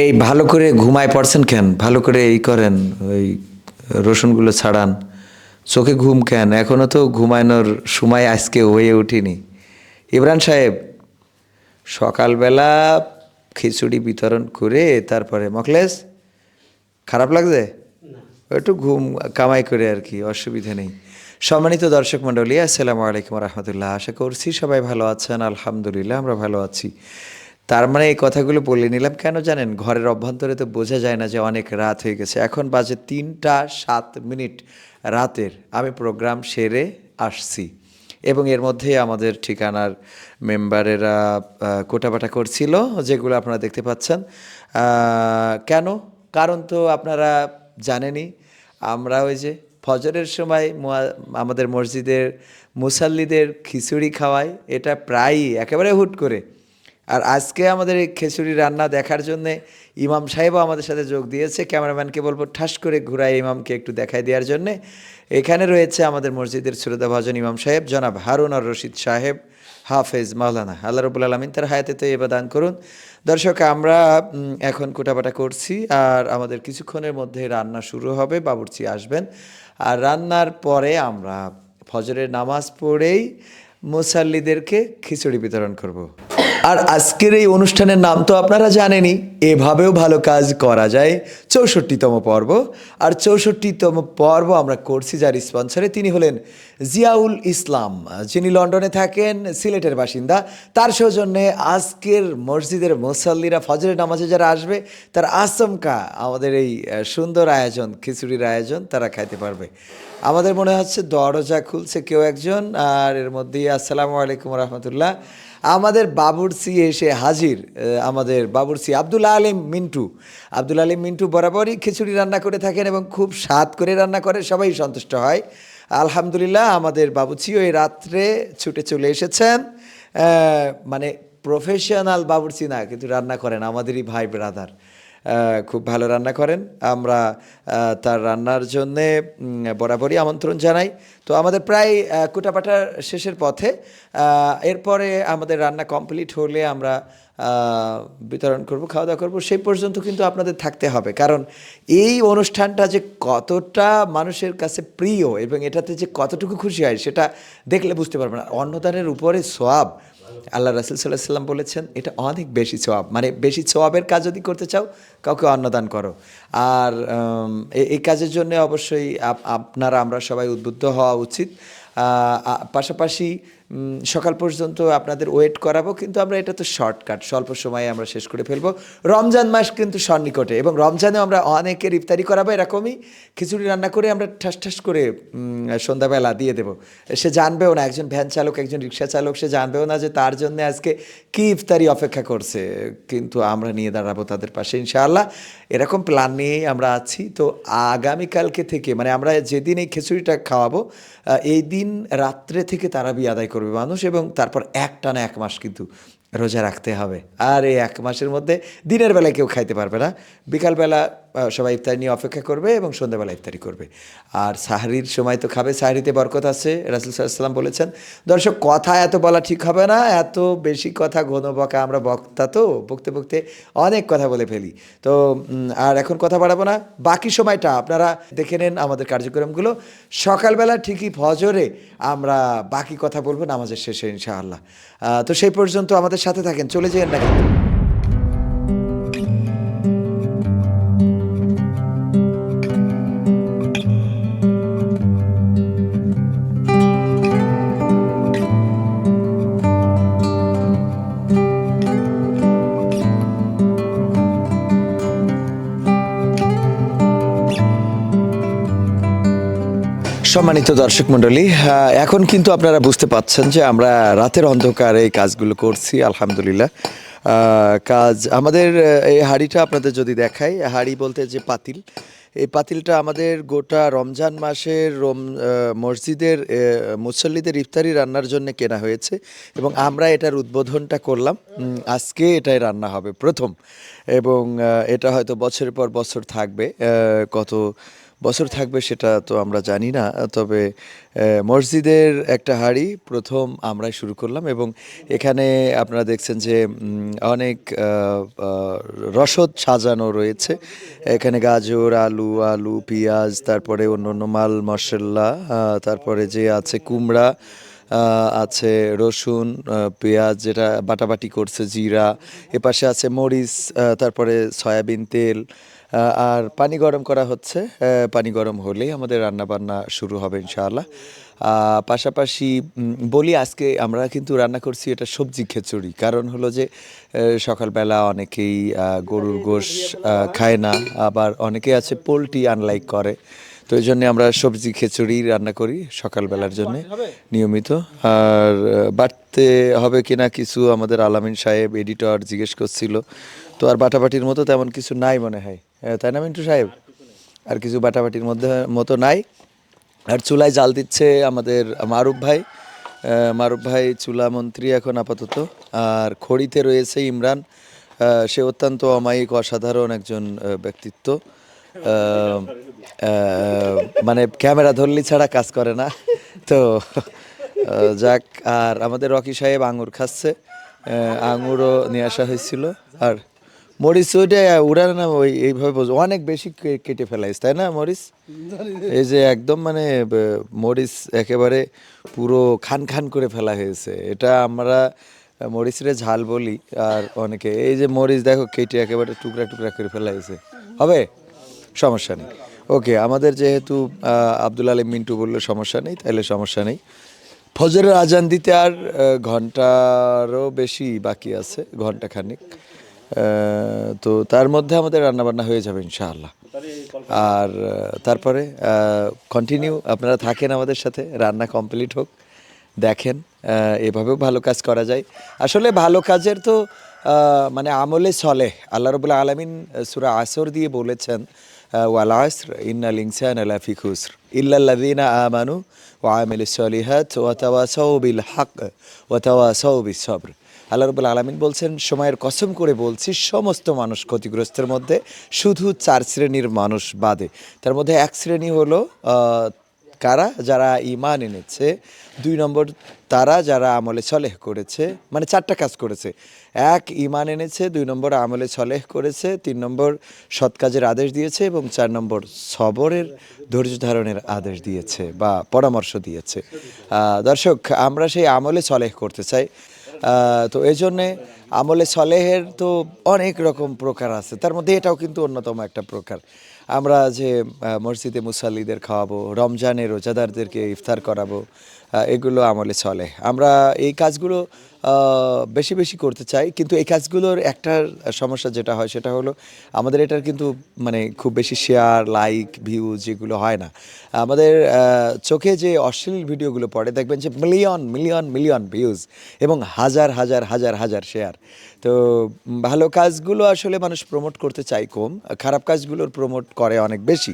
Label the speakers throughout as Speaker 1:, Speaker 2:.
Speaker 1: এই ভালো করে ঘুমায় পড়ছেন কেন? ভালো করে এই করেন ওই রসুনগুলো ছাড়ান। চোখে ঘুম কেন? এখনও তো ঘুমানোর সময় আজকে হয়ে ওঠেনি। ইমরান সাহেব সকালবেলা খিচুড়ি বিতরণ করে তারপরে মকলেস খারাপ লাগছে? একটু ঘুম কামাই করে আর কি অসুবিধা নেই। সম্মানিত দর্শক মণ্ডলী আসসালামু আলাইকুম রহমতুল্লাহ। আশা করছি সবাই ভালো আছেন আলহামদুলিল্লাহ আমরা ভালো আছি। তার মানে এই কথাগুলো বলে নিলাম কেন জানেন? ঘরের অভ্যন্তরে তো বোঝা যায় না যে অনেক রাত হয়ে গেছে। এখন বাজে তিনটা সাত মিনিট রাতের। আমি প্রোগ্রাম সেরে আসছি। এবং এর মধ্যে আমাদের ঠিকানার মেম্বারেরা আহ, কোটাবাটা করছিল যেগুলো আপনারা দেখতে পাচ্ছেন। কেন? কারণ তো আপনারা জানেনই আমরা ওই যে ফজরের সময় আমাদের মসজিদের মুসাল্লিদের খিচুড়ি খাওয়াই এটা প্রায়ই একেবারে হুট করে। আর আজকে আমাদের এই খিচুড়ি রান্না দেখার জন্য ইমাম সাহেবও আমাদের সাথে যোগ দিয়েছে। ক্যামেরাম্যানকে বলব ঠাস করে ঘুরাই ইমামকে একটু দেখাই দেওয়ার জন্যে। এখানে রয়েছে আমাদের মসজিদের শ্রোতা ভাজন ইমাম সাহেব, জনাব হারুন আর রশিদ সাহেব, হাফেজ মাওলানা। আল্লাহ রবুল আলমিন তার হায়াতে তো এবার দান করুন। দর্শক, আমরা এখন কোটাপাটা করছি আর আমাদের কিছুক্ষণের মধ্যে রান্না শুরু হবে। বাবুর্চি আসবেন। আর রান্নার পরে আমরা ফজরের নামাজ পড়েই মুসাল্লিদেরকে খিচুড়ি বিতরণ করব। আর আজকের এই অনুষ্ঠানের নাম তো আপনারা জানেনই, এভাবেও ভালো কাজ করা যায়। চৌষট্টিতম পর্ব। আর চৌষট্টিতম পর্ব আমরা করছি যার স্পন্সরে তিনি হলেন জিয়াউল ইসলাম, যিনি লন্ডনে থাকেন, সিলেটের বাসিন্দা। তার সৌজন্যে আজকের মসজিদের মুসাল্লিরা ফজরের নামাজে যারা আসবে, তার আচমকা আমাদের এই সুন্দর আয়োজন, খিচুড়ির আয়োজন তারা খাইতে পারবে। আমাদের মনে হচ্ছে দরজা খুলছে কেউ একজন, আর এর মধ্যেই আসসালামু আলাইকুম রহমতুল্লাহ। আমাদের বাবুরসি এসে হাজির আমাদের বাবুরসি আব্দুল আলিম মিন্টু। আব্দুল আলিম মিন্টু বরাবরই খিচুড়ি রান্না করে থাকেন এবং খুব স্বাদ করে রান্না করে, সবাই সন্তুষ্ট হয়। আলহামদুলিল্লাহ, আমাদের বাবুচিও এই রাত্রে ছুটে চলে এসেছেন। মানে প্রফেশনাল বাবুরচি না কিন্তু রান্না করেন আমাদেরই ভাই ব্রাদার খুব ভালো রান্না করেন। আমরা তার রান্নার জন্যে বরাবরই আমন্ত্রণ জানাই। তো আমাদের প্রায় আহ, কুটাপাটা শেষের পথে এরপরে আমাদের রান্না কমপ্লিট হলে আমরা বিতরণ করব খাওয়া দাওয়া করব সেই পর্যন্ত কিন্তু আপনাদের থাকতে হবে। কারণ এই অনুষ্ঠানটা যে কতটা মানুষের কাছে প্রিয় এবং এটাতে যে কতটুকু খুশি হয় সেটা দেখলে বুঝতে পারবেন। অন্নদানের উপরে সোয়াব আল্লাহ রাসুল সাল্লাহ সাল্লাম বলেছেন, এটা অনেক বেশি সোয়াব মানে বেশি সোয়াবের কাজ যদি করতে চাও, কাউকে অন্নদান করো। আর এই কাজের জন্য অবশ্যই আপনারা, আমরা সবাই উদ্বুদ্ধ হওয়া উচিত। পাশাপাশি সকাল পর্যন্ত আপনাদের ওয়েট করাবো, কিন্তু আমরা এটা তো শর্টকাট স্বল্প সময়ে আমরা শেষ করে ফেলব। রমজান মাস কিন্তু সন্নিকটে, এবং রমজানে আমরা অনেকের ইফতারি করাবো, এরকমই খিচুড়ি রান্না করে আমরা ঠাস ঠাস করে সন্ধ্যাবেলা দিয়ে দেবো। সে জানবেও না, একজন ভ্যান চালক, একজন রিক্সা চালক, সে জানবেও না যে তার জন্য আজকে কি ইফতারি অপেক্ষা করছে। কিন্তু আমরা নিয়ে দাঁড়াবো তাদের পাশে, ইনশাআল্লাহ। এরকম প্ল্যান নিয়েই আমরা আছি। তো আগামীকালকে থেকে মানে আমরা যেদিন এই খিচুড়িটা খাওয়াবো এই দিন রাত্রে থেকে তারা তারাবি আদায় করবে। মানুষ এবং তারপর এক টানা এক মাস কিন্তু রোজা রাখতে হবে। আর এই এক মাসের মধ্যে দিনের বেলায় কেউ খাইতে পারবে না। বিকালবেলা সবাই ইফতারি নিয়ে অপেক্ষা করবে এবং সন্ধ্যাবেলা ইফতারি করবে। আর সাহারির সময় তো খাবে, সাহারিতে বরকত আছে, রাসুল সাল্লাম বলেছেন। দর্শক, কথা এত বলা ঠিক হবে না, এত বেশি কথা ঘন বকা আমরা বক্তা তো, বকতে বকতে অনেক কথা বলে ফেলি। তো আর এখন কথা বাড়াবো না, বাকি সময়টা আপনারা দেখে নেন আমাদের কার্যক্রমগুলো। সকালবেলা ঠিকই ফজরে আমরা বাকি কথা বলব, নামাজের শেষে ইনশাআল্লাহ। তো সেই পর্যন্ত আমাদের সাথে থাকেন, চলে যেন না কিন্তু। সম্মানিত দর্শক মণ্ডলী এখন কিন্তু আপনারা বুঝতে পাচ্ছেন যে আমরা রাতের অন্ধকারে এই কাজগুলো করছি, আলহামদুলিল্লাহ। কাজ, আমাদের এই হাড়িটা আপনাদের যদি দেখাই, হাড়ি বলতে যে পাতিল, এই পাতিলটা আমাদের গোটা রমজান মাসের রম মসজিদের মুসল্লিদের ইফতারি রান্নার জন্য কেনা হয়েছে এবং আমরা এটার উদ্বোধনটা করলাম। আজকে এটাই রান্না হবে প্রথম এবং এটা হয়তো বছরের পর বছর থাকবে কত বছর থাকবে সেটা তো আমরা জানি না, তবে মসজিদের একটা হাড়ি প্রথম আমরাই শুরু করলাম এবং এখানে আপনারা দেখছেন যে অনেক রসদ সাজানো রয়েছে। এখানে গাজর, আলু আলু, পেঁয়াজ, তারপরে অন্য অন্য মাল, মশলা তারপরে যে আছে কুমড়া আছে রসুন পেঁয়াজ যেটা বাটাবাটি করছে, জিরা, এপাশে আছে মরিচ তারপরে সয়াবিন তেল আর পানি গরম করা হচ্ছে পানি গরম হলেই আমাদের রান্না বান্না শুরু হবে ইনশাআল্লাহ। পাশাপাশি বলি আজকে আমরা কিন্তু রান্না করছি এটা সবজি খিচুড়ি। কারণ হলো যে সকালবেলা অনেকেই গরুর গোশ খায় না। আবার অনেকে আছে পোলট্রি আনলাইক করে। তো এই জন্যে আমরা সবজি খিচুড়ি রান্না করি সকালবেলার জন্য নিয়মিত। আর বাড়তে হবে কিনা কিছু আমাদের আলামিন সাহেব এডিটর জিজ্ঞেস করছিল। তো আর বাটাবাটির মতো তেমন কিছু নাই মনে হয়। তাই না মিন্টু সাহেব? আর কিছু বাটাবাটির মধ্যে মতো নাই। আর চুলায় জাল দিচ্ছে আমাদের মারুফ ভাই। মারুফ ভাই চুলা মন্ত্রী এখন আপাতত। আর খড়িতে রয়েছে ইমরান। সে অত্যন্ত অমায়িক অসাধারণ একজন ব্যক্তিত্ব। মানে ক্যামেরা ধরলি ছাড়া কাজ করে না। তো যাক, আর আমাদের রকি সাহেব আঙুর খাচ্ছে। আঙুরও নিয়ে আসা হয়েছিল। আর মরিচ ওইটা উড়ান না, ওই এইভাবে বোঝো অনেক বেশি কেটে ফেলাইস, তাই না, মরিচ? এই যে একদম মানে মরিচ একেবারে পুরো খান খান করে ফেলা হয়েছে। এটা আমরা মরিচরে ঝাল বলি, আর অনেকে, এই যে মরিচ দেখো কেটে একেবারে টুকরা টুকরা করে ফেলা হয়েছে। হবে? সমস্যা নেই। ওকে আমাদের যেহেতু আব্দুল আলিম মিন্টু বললে সমস্যা নেই তাহলে সমস্যা নেই। ফজরের আজান দিতে আর ঘন্টারও বেশি বাকি আছে, ঘণ্টা খানিক। তো তার মধ্যে আমাদের রান্নাবান্না হয়ে যাবে ইনশাআল্লাহ। আর তারপরে কন্টিনিউ আপনারা থাকেন আমাদের সাথে, রান্না কমপ্লিট হোক, দেখেন এভাবেও ভালো কাজ করা যায়। আসলে ভালো কাজের তো মানে আমলে চলে। আল্লাহ রবুল্লা আলমিন সুরা আসর দিয়ে বলেছেন ওয়াল আসর ইন্নাল ইনসান আলা ফি খুসর ইল্লাল্লাযিনা আমানু ওয়া আমিলুস সলিহাত ওয়া তাওয়াসাউ বিল হক আল্লাহ রবুল আলমিন বলছেন, সময়ের কসম করে বলছি, সমস্ত মানুষ ক্ষতিগ্রস্তের মধ্যে শুধু চার শ্রেণির মানুষ বাদে। তার মধ্যে এক শ্রেণি হলো কারা যারা ইমান এনেছে? দুই নম্বর, তারা যারা আমলে সলেহ করেছে মানে চারটা কাজ করেছে। এক ইমান এনেছে, দুই নম্বর, আমলে সলেহ করেছে, তিন নম্বর, সৎ কাজের আদেশ দিয়েছে এবং চার নম্বর, সবরের ধৈর্য ধারণের আদেশ দিয়েছে বা পরামর্শ দিয়েছে। দর্শক, আমরা সেই আমলে সলেহ করতে চাই। তো এই জন্যে আমলে সলেহের তো অনেক রকম প্রকার আছে। তার মধ্যে এটাও কিন্তু অন্যতম একটা প্রকার। আমরা যে মসজিদে মুসাল্লিদের খাওয়াবো, রমজানে রোজাদারদেরকে ইফতার করাবো এগুলো আমলে চলে। আমরা এই কাজগুলো বেশি বেশি করতে চাই, কিন্তু এই কাজগুলোর একটা সমস্যা যেটা হয় সেটা হলো, আমাদের এটার কিন্তু মানে খুব বেশি শেয়ার লাইক ভিউজ যেগুলো হয় না। আমাদের চোখে যে অশ্লীল ভিডিওগুলো পড়ে, দেখবেন যে মিলিয়ন মিলিয়ন মিলিয়ন ভিউজ এবং হাজার হাজার হাজার হাজার শেয়ার তো ভালো কাজগুলো আসলে মানুষ প্রমোট করতে চায় কম, খারাপ কাজগুলোর প্রমোট করে অনেক বেশি।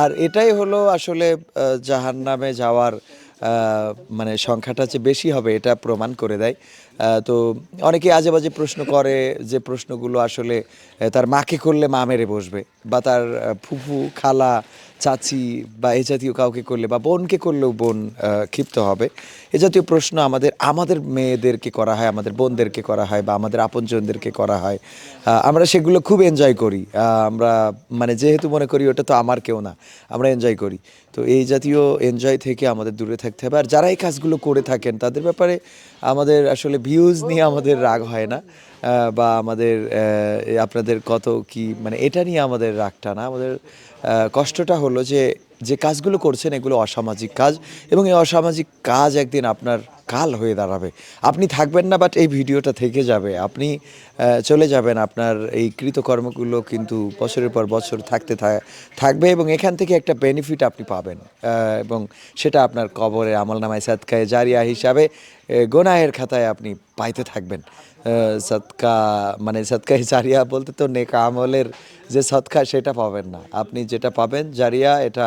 Speaker 1: আর এটাই হলো আসলে জাহান নামে যাওয়ার মানে সংখ্যাটা যে বেশি হবে এটা প্রমাণ করে দেয়। তো অনেকে আজে বাজে প্রশ্ন করে যে প্রশ্নগুলো আসলে তার মাকে করলে মা মেরে বসবে বা তার ফুফু, খালা চাচি বা এ জাতীয় কাউকে করলে বা বোনকে করলেও বোন ক্ষিপ্ত হবে। এ জাতীয় প্রশ্ন আমাদের আমাদের মেয়েদেরকে করা হয়, আমাদের বোনদেরকে করা হয় বা আমাদের আপনজনদেরকে করা হয়। আমরা সেগুলো খুব এনজয় করি। আমরা মানে যেহেতু মনে করি ওটা তো আমার কেউ না, আমরা এনজয় করি। তো এই জাতীয় এনজয় থেকে আমাদের দূরে থাকতে হবে। আর যারা এই কাজগুলো করে থাকেন, তাদের ব্যাপারে আমাদের আসলে ভিউজ নিয়ে আমাদের রাগ হয় না। বা আমাদের আপনাদের কত কি মানে এটা নিয়ে আমাদের রাগটা না? আমাদের কষ্টটা হলো যে যে কাজগুলো করছেন এগুলো অসামাজিক কাজ এবং এই অসামাজিক কাজ একদিন আপনার কাল হয়ে দাঁড়াবে। আপনি থাকবেন না বাট এই ভিডিওটা থেকে যাবে। আপনি চলে যাবেন। আপনার এই কৃতকর্মগুলো কিন্তু বছরের পর বছর থাকতে থাকবে এবং এখান থেকে একটা বেনিফিট আপনি পাবেন। এবং সেটা আপনার কবরে আমল নামায় সাদকায় জারিয়া হিসাবে গোনাহের খাতায় আপনি পাইতে থাকবেন। সৎকা মানে সৎকায় জারিয়া বলতে তো নেকা আমলের যে সৎকা সেটা পাবেন না। আপনি যেটা পাবেন জারিয়া, এটা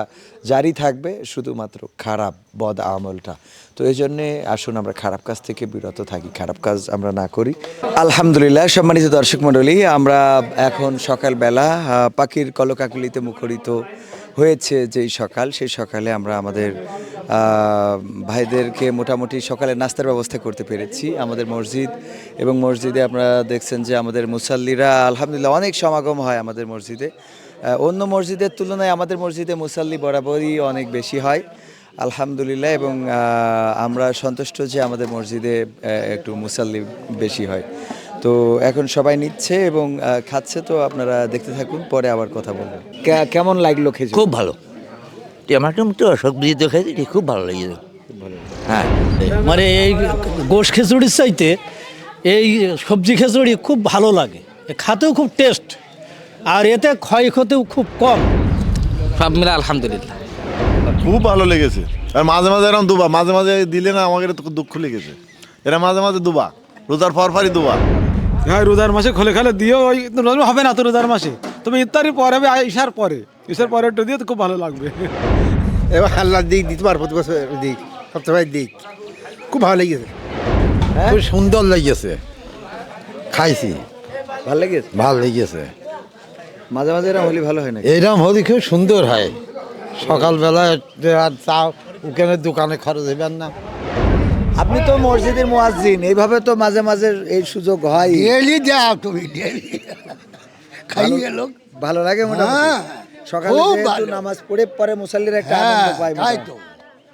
Speaker 1: জারি থাকবে, শুধুমাত্র খারাপ, বদ আমলটা। তো এই জন্যে আসুন আমরা খারাপ কাজ থেকে বিরত থাকি। খারাপ কাজ আমরা না করি। আলহামদুলিল্লাহ সম্মানিত দর্শক মণ্ডলী, আমরা এখন সকালবেলা পাখির কলকাকলিতে মুখরিত হয়েছে যেই সকাল, সেই সকালে আমরা আমাদের ভাইদেরকে মোটামুটি সকালে নাস্তার ব্যবস্থা করতে পেরেছি। আমাদের মসজিদ এবং মসজিদে আপনারা দেখছেন যে আমাদের মুসাল্লিরা আলহামদুলিল্লাহ অনেক সমাগম হয় আমাদের মসজিদে। অন্য মসজিদের তুলনায় আমাদের মসজিদে মুসাল্লি বরাবরই অনেক বেশি হয়। আলহামদুলিল্লাহ এবং আমরা সন্তুষ্ট যে আমাদের মসজিদে একটু মুসাল্লি বেশি হয়। তো এখন সবাই নিচ্ছে এবং খাচ্ছে তো আপনারা দেখতে থাকুন পরে আবার কথা বলব। কেমন লাগল খেজুর?
Speaker 2: খুব ভালো। আমার তো সবজি তো খেয়েছি খুব ভালো লেগেছে। হ্যাঁ
Speaker 3: মানে এই গোশ খিচুড়ির চাইতে এই সবজি খিচুড়ি খুব ভালো লাগে। এ খাতেও খুব টেস্ট আর এতে ক্ষয়ক্ষতিও খুব কম।
Speaker 4: সব মিলে আলহামদুলিল্লাহ।
Speaker 5: খুব ভালো লেগেছে। আর মাঝে মাঝে এরকম দুবা মাঝে মাঝে দিলে না আমাকে তো দুঃখ লেগেছে। এরা মাঝে মাঝে দুবা রোজার পরপরই দুবা।
Speaker 6: হ্যাঁ রোজার মাসে খোলে খালে দিও ওই হবে না তো রোজার মাসে। তবে ইফতারির পরে হবে ইশার পরে। ইশার পরে একটু দিয়ে তো খুব ভালো লাগবে।
Speaker 7: এবার আল্লাহর দিক দিতে পারব প্রতি বছর দিক সপ্তাহের দিক। খুব ভালো লেগেছে।
Speaker 8: খুব সুন্দর লেগেছে। খাইছি।
Speaker 1: ভালো লেগেছে?
Speaker 8: ভালো লেগেছে।
Speaker 1: মাঝে মাঝে এরকম হলে ভালো হয় না
Speaker 8: এইরকম হলে খুব সুন্দর হয়। সকালবেলা আর চা ওখানে দোকানে খরচ হইবেন না।
Speaker 1: আপনি তো মসজিদের মুয়াজ্জিন এইভাবে তো মাঝে মাঝে এই সুযোগ হয়।
Speaker 7: ডেলি যাও তুমি ডেলি খাইয়ে লোক।
Speaker 1: ভালো লাগে মোটামুটি।
Speaker 7: হ্যাঁ,
Speaker 1: সকালে
Speaker 7: খুব
Speaker 1: নামাজ পড়ে পরে মুসাল্লির একটা
Speaker 7: হ্যাঁ
Speaker 1: আনন্দ পায়
Speaker 7: তো।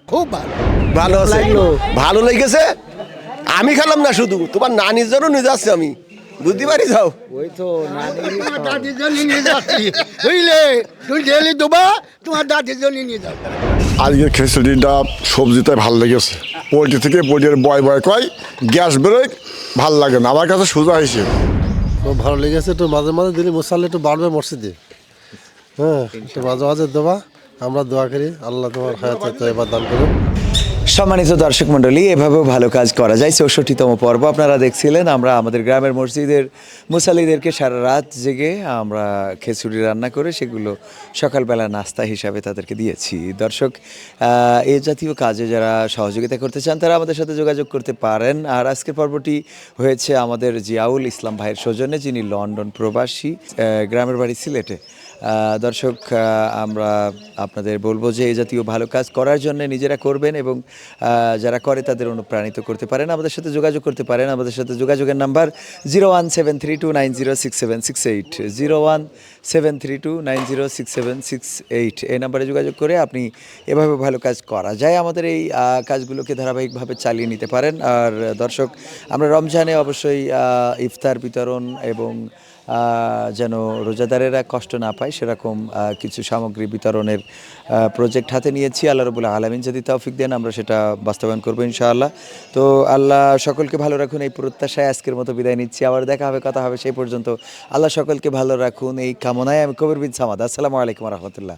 Speaker 7: খুব ভালো।
Speaker 9: ভালো
Speaker 1: লাগল?
Speaker 9: ভালো লেগেছে? আমি খেলাম না শুধু তোমার নানির জন্য নিয়ে যাচ্ছি আমি। বুঝতে পারি যাও।
Speaker 1: ওই তো
Speaker 7: দাদির জন্য নিয়ে যাচ্ছি। বুঝলে? তুমি ডেলি দেবা তোমার দাদির জন্য নিয়ে যাও।
Speaker 5: আজকের খিচুড়িটা সবজিতে ভালো লেগেছে। পোলট্রি থেকে পোলট্রির বয় বয় কয়, গ্যাস বেরোয় ভালো লাগে না। আমার কাছে সোজা হয়েছে।
Speaker 10: তো ভালো লেগেছে, একটু মাঝে মাঝে দিলে মশালে একটু বাড়বে মসজিদে। হ্যাঁ একটু মাঝে মাঝে দেওয়া আমরা দোয়া করি, আল্লাহ তোমার হায়াত এবার দান করুন
Speaker 1: সম্মানিত দর্শক মণ্ডলী, এভাবেও ভালো কাজ করা যায়। চৌষট্টিতম পর্ব আপনারা দেখছিলেন। আমরা আমাদের গ্রামের মসজিদের মুসালিদেরকে সারা রাত জেগে আমরা খিচুড়ি রান্না করে সেগুলো সকালবেলা নাস্তা হিসাবে তাদেরকে দিয়েছি। দর্শক এই জাতীয় কাজে যারা সহযোগিতা করতে চান, তারা আমাদের সাথে যোগাযোগ করতে পারেন। আর আজকের পর্বটি হয়েছে আমাদের জিয়াউল ইসলাম ভাইয়ের সৌজন্যে, যিনি লন্ডন প্রবাসী গ্রামের বাড়ি সিলেটে। দর্শক আমরা আপনাদের বলব যে এই জাতীয় ভালো কাজ করার জন্য নিজেরা করবেন এবং যারা করে তাদের অনুপ্রাণিত করতে পারেন। আমাদের সাথে যোগাযোগ করতে পারেন। আমাদের সাথে যোগাযোগের number zero one seven three two nine zero six seven six eight. Zero one seven three two nine zero six seven six eight. এই নাম্বারে যোগাযোগ করে আপনি এভাবে ভালো কাজ করা যায়। আমাদের এই কাজগুলোকে ধারাবাহিকভাবে চালিয়ে নিতে পারেন। আর দর্শক, আমরা রমজানে অবশ্যই ইফতার বিতরণ এবং যেন রোজাদারেরা কষ্ট না পায়, সেরকম কিছু সামগ্রী বিতরণের প্রজেক্ট হাতে নিয়েছি। আল্লাহ রবুল্লাহ আলমিন যদি তৌফিক দেন, আমরা সেটা বাস্তবায়ন করব ইনশাআল্লাহ। তো আল্লাহ সকলকে ভালো রাখুন, এই প্রত্যাশায় আজকের মতো বিদায় নিচ্ছি। আবার দেখা হবে, কথা হবে সেই পর্যন্ত। আল্লাহ সকলকে ভালো রাখুন, এই কামনায় আমি কবির বিন সামাদ। আসসালামু আলাইকুম রহমতুল্লাহ।